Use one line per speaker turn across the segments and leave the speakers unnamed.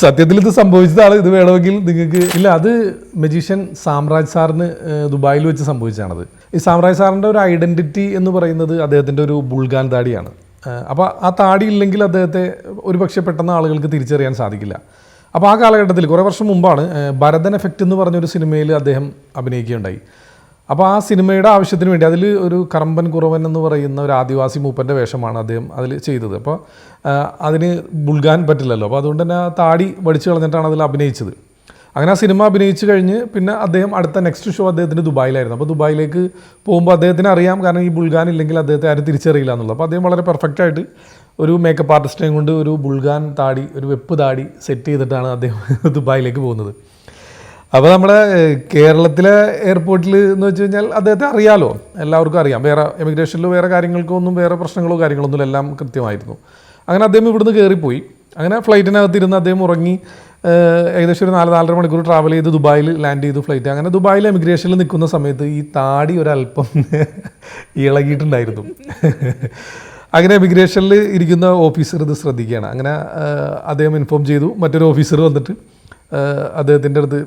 സത്യത്തിൽ ഇത് സംഭവിച്ചതാണ് ഇത് വേണമെങ്കിൽ നിങ്ങൾക്ക് ഇല്ല അത് മജീഷ്യൻ സാമ്രാജ് സാറിന് ദുബായിൽ വെച്ച് സംഭവിച്ചതാണത്. ഈ സാമ്രാജ് സാറിന്റെ ഒരു ഐഡന്റിറ്റി എന്ന് പറയുന്നത് അദ്ദേഹത്തിന്റെ ഒരു ബുൾഗാൻ താടിയാണ്. അപ്പോൾ ആ താടി ഇല്ലെങ്കിൽ അദ്ദേഹത്തെ ഒരുപക്ഷെ പെട്ടെന്ന് ആളുകൾക്ക് തിരിച്ചറിയാൻ സാധിക്കില്ല. അപ്പോൾ ആ കാലഘട്ടത്തിൽ കുറേ വർഷം മുമ്പാണ് ഭരതൻ എഫക്റ്റ് എന്ന് പറഞ്ഞൊരു സിനിമയിൽ അദ്ദേഹം അഭിനയിക്കുകയുണ്ടായി. അപ്പോൾ ആ സിനിമയുടെ ആവശ്യത്തിന് വേണ്ടി അതിൽ ഒരു കറമ്പൻ കുറവൻ എന്ന് പറയുന്ന ഒരു ആദിവാസി മൂപ്പന്റെ വേഷമാണ് അദ്ദേഹം അതിൽ ചെയ്തത്. അപ്പോൾ അതിന് ബുൾഗാൻ പറ്റില്ലല്ലോ. അപ്പോൾ അതുകൊണ്ട് തന്നെ ആ താടി വടിച്ചു കളഞ്ഞിട്ടാണ് അതിൽ അഭിനയിച്ചത്. അങ്ങനെ ആ സിനിമ അഭിനയിച്ച് കഴിഞ്ഞ് പിന്നെ അദ്ദേഹം അടുത്ത നെക്സ്റ്റ് ഷോ അദ്ദേഹത്തിന് ദുബായിലായിരുന്നു. അപ്പോൾ ദുബായിലേക്ക് പോകുമ്പോൾ അദ്ദേഹത്തിന് അറിയാം കാരണം ഈ ബുൾഗാൻ ഇല്ലെങ്കിൽ അദ്ദേഹത്തെ ആരും തിരിച്ചറിയില്ല എന്നുള്ളത്. അപ്പോൾ അദ്ദേഹം വളരെ പെർഫെക്റ്റായിട്ട് ഒരു മേക്കപ്പ് ആർട്ടിസ്റ്റിനെയും കൊണ്ട് ഒരു ബുൾഗാൻ താടി ഒരു വെപ്പ് താടി സെറ്റ് ചെയ്തിട്ടാണ് അദ്ദേഹം ദുബായിലേക്ക് പോകുന്നത്. അപ്പോൾ നമ്മുടെ കേരളത്തിലെ എയർപോർട്ടിൽ എന്ന് വെച്ച് കഴിഞ്ഞാൽ അദ്ദേഹത്തെ അറിയാലോ? എല്ലാവർക്കും അറിയാം. വേറെ എമിഗ്രേഷനിൽ വേറെ കാര്യങ്ങൾക്കൊന്നും വേറെ പ്രശ്നങ്ങളോ കാര്യങ്ങളൊന്നും എല്ലാം കൃത്യമായിരുന്നു. അങ്ങനെ അദ്ദേഹം ഇവിടുന്ന് കയറിപ്പോയി അങ്ങനെ ഫ്ലൈറ്റിനകത്ത് ഇരുന്ന് അദ്ദേഹം ഉറങ്ങി. ഏകദേശം ഒരു നാല് നാലര മണിക്കൂർ ട്രാവൽ ചെയ്ത് ദുബായിൽ ലാൻഡ് ചെയ്തു ഫ്ലൈറ്റ് അങ്ങനെ ദുബായിൽ എമിഗ്രേഷനിൽ നിൽക്കുന്ന സമയത്ത് ഈ താടി ഒരല്പം ഇളകിയിട്ടുണ്ടായിരുന്നു. അങ്ങനെ എമിഗ്രേഷനിൽ ഇരിക്കുന്ന ഓഫീസർ ഇത് ശ്രദ്ധിക്കുകയാണ്. അങ്ങനെ അദ്ദേഹം ഇൻഫോം ചെയ്തു. മറ്റൊരു ഓഫീസർ വന്നിട്ട് അദ്ദേഹത്തിന്റെ അടുത്ത്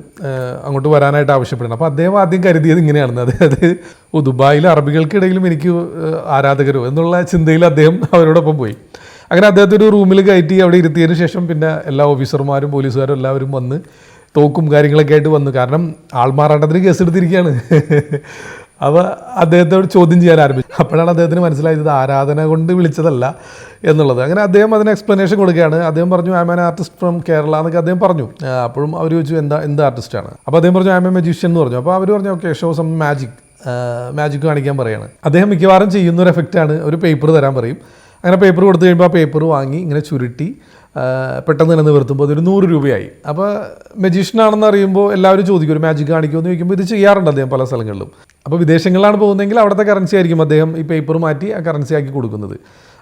അങ്ങോട്ട് വരാനായിട്ട് ആവശ്യപ്പെടുന്നത് അപ്പോൾ അദ്ദേഹം ആദ്യം കരുതിയത് ഇങ്ങനെയാണ് അതായത് ദുബായിലെ അറബികൾക്കിടയിലും എനിക്ക് ആരാധകരോ എന്നുള്ള ചിന്തയിൽ അദ്ദേഹം അവരോടൊപ്പം പോയി. അങ്ങനെ അദ്ദേഹത്തെ ഒരു റൂമിൽ കയറ്റി അവിടെ ഇരുത്തിയതിന് ശേഷം പിന്നെ എല്ലാ ഓഫീസർമാരും പോലീസുകാരും എല്ലാവരും വന്ന് തോക്കും കാര്യങ്ങളൊക്കെ ആയിട്ട് വന്നു. കാരണം ആൾമാറാട്ടത്തിന് കേസെടുത്തിരിക്കുകയാണ്. അപ്പോൾ അദ്ദേഹത്തോട് ചോദ്യം ചെയ്യാൻ ആരംഭിച്ചു. അപ്പോഴാണ് അദ്ദേഹത്തിന് മനസ്സിലായത് ആരാധന കൊണ്ട് വിളിച്ചതല്ല എന്നുള്ളത്. അങ്ങനെ അദ്ദേഹം അതിന് എക്സ്പ്ലനേഷൻ കൊടുക്കുകയാണ്. അദ്ദേഹം പറഞ്ഞു I an artist from Kerala എന്നൊക്കെ അദ്ദേഹം പറഞ്ഞു. അപ്പോഴും അവർ ചോദിച്ചു എന്താ എന്ത് ആർട്ടിസ്റ്റാണ് അപ്പോൾ അദ്ദേഹം പറഞ്ഞു ഐ എം എ മജീഷ്യൻ എന്ന് പറഞ്ഞു. അപ്പോൾ അവർ പറഞ്ഞു okay show some magic magic കാണിക്കാൻ പറയാണ്. അദ്ദേഹം മിക്കവാറും ചെയ്യുന്ന ഒരു എഫക്റ്റാണ് ഒരു പേപ്പർ തരാൻ പറയും. അങ്ങനെ പേപ്പർ കൊടുത്തു കഴിയുമ്പോൾ ആ പേപ്പർ വാങ്ങി ഇങ്ങനെ ചുരുട്ടി പെട്ടെന്ന് തന്നെ നിവർത്തുമ്പോൾ അതൊരു നൂറ് രൂപയായി. അപ്പോൾ മജീഷ്യനാണെന്ന് അറിയുമ്പോൾ എല്ലാവരും ചോദിക്കും ഒരു മാജിക് കാണിക്കുമെന്ന് ചോദിക്കുമ്പോൾ ഇത് ചെയ്യാറുണ്ട് അദ്ദേഹം പല സ്ഥലങ്ങളിലും. അപ്പോൾ വിദേശങ്ങളിലാണ് പോകുന്നതെങ്കിൽ അവിടുത്തെ കറൻസി ആയിരിക്കും അദ്ദേഹം ഈ പേപ്പർ മാറ്റി ആ കറൻസി ആക്കി കൊടുക്കുന്നത്.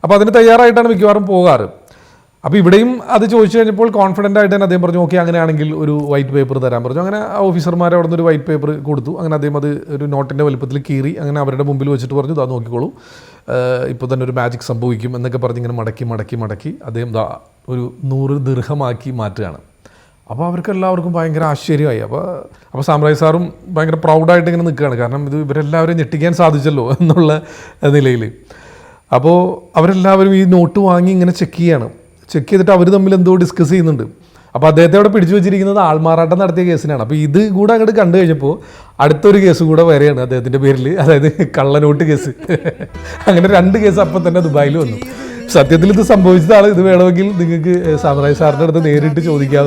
അപ്പോൾ അതിന് തയ്യാറായിട്ടാണ് മിക്കവാറും പോകാറ്. അപ്പോൾ ഇവിടെയും അത് ചോദിച്ചു കഴിഞ്ഞപ്പോൾ കോൺഫിഡന്റ് ആയിട്ട് തന്നെ അദ്ദേഹം പറഞ്ഞു ഓക്കെ അങ്ങനെയാണെങ്കിൽ ഒരു വൈറ്റ് പേപ്പർ തരാൻ പറഞ്ഞു. അങ്ങനെ ഓഫീസർമാർ അവിടെ നിന്ന് ഒരു വൈറ്റ് പേപ്പർ കൊടുത്തു. അങ്ങനെ അദ്ദേഹം അത് ഒരു നോട്ടിന്റെ വലുപ്പത്തിൽ കീറി അങ്ങനെ അവരുടെ മുമ്പിൽ വെച്ചിട്ട് പറഞ്ഞു ഇതാ നോക്കിക്കോളൂ. ഇപ്പോൾ തന്നെ ഒരു മാജിക് സംഭവിക്കും എന്നൊക്കെ പറഞ്ഞ് ഇങ്ങനെ മടക്കി മടക്കി മടക്കി. അദ്ദേഹം ഒരു നൂറ് ദീർഘമാക്കി മാറ്റുകയാണ്. അപ്പോൾ അവർക്ക് എല്ലാവർക്കും ഭയങ്കര ആശ്ചര്യമായി. അപ്പോൾ അപ്പോൾ സാമ്രാജ് സാറും ഭയങ്കര പ്രൗഡായിട്ട് ഇങ്ങനെ നിൽക്കുകയാണ്. കാരണം ഇത് ഇവരെല്ലാവരും ഞെട്ടിക്കാൻ സാധിച്ചല്ലോ എന്നുള്ള നിലയിൽ. അപ്പോൾ അവരെല്ലാവരും ഈ നോട്ട് വാങ്ങി ഇങ്ങനെ ചെക്ക് ചെയ്യാണ്. ചെക്ക് ചെയ്തിട്ട് അവർ തമ്മിൽ എന്തോ ഡിസ്കസ് ചെയ്യുന്നുണ്ട്. അപ്പോൾ അദ്ദേഹത്തെ അവിടെ പിടിച്ചു വെച്ചിരിക്കുന്നത് ആൾമാറാട്ടം നടത്തിയ കേസിനാണ്. അപ്പോൾ ഇത് കൂടെ അങ്ങോട്ട് കണ്ടു കഴിഞ്ഞപ്പോൾ അടുത്തൊരു കേസ് കൂടെ വരെയാണ് അദ്ദേഹത്തിന്റെ പേരിൽ. അതായത് കള്ളനോട്ട് കേസ്. അങ്ങനെ രണ്ട് കേസ് അപ്പം തന്നെ ദുബായിൽ വന്നു. സത്യത്തിൽ ഇത് സംഭവിച്ചതാണ്. ഇത് വേണമെങ്കിൽ നിങ്ങൾക്ക് സാമ്രാജ് സാറിന്റെ അടുത്ത് നേരിട്ട് ചോദിക്കാവുന്ന